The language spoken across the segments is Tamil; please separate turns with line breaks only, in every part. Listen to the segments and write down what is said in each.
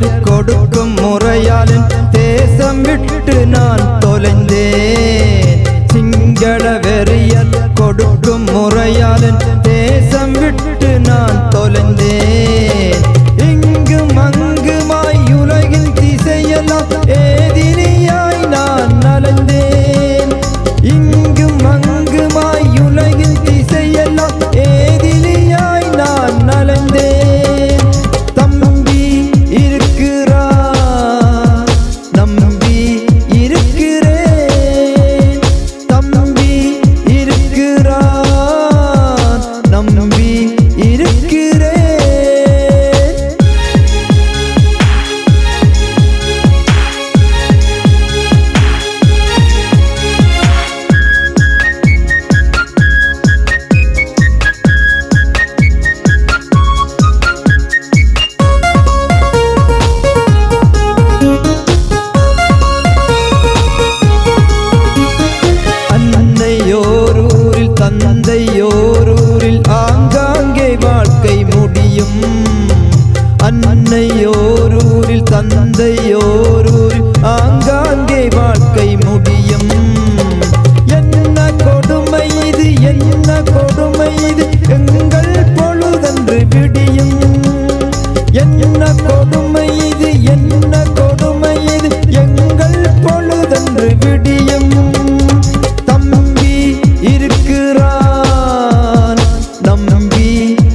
பெயர் கொடுக்கும் முறையாலும் தேசம் விட்டு நான் தொலைந்தேன். சிங்கள வெறியல் கொடுக்கும் முறையாலும் தேசம் விட்டு நான் தொலைந்தேன்.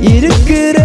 இருக்கிற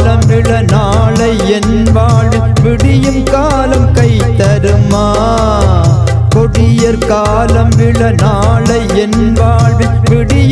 காலம் இள நாளை என் வாழும் விடியும் காலம் கை தருமா? கொடியற் காலம் இள நாளை என் வாழ்வில் விடிய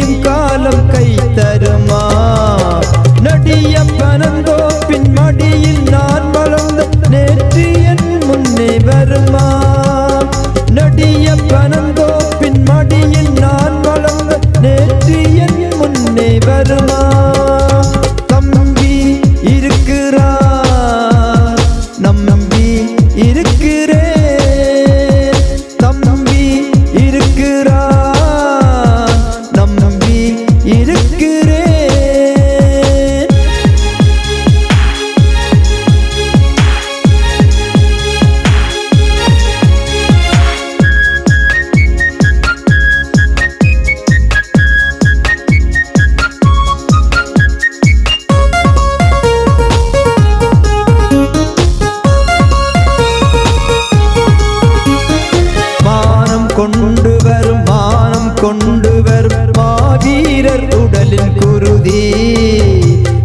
கொண்டுவர் மாவீரர் உடலில் குருதி.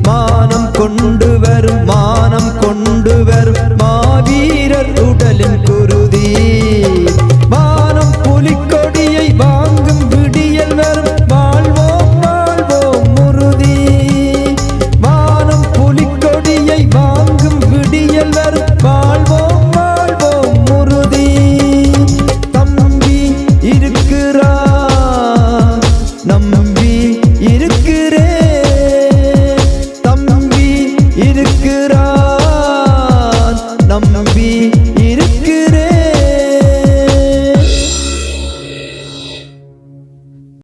மானம் கொண்டுவர் மானம் கொண்டு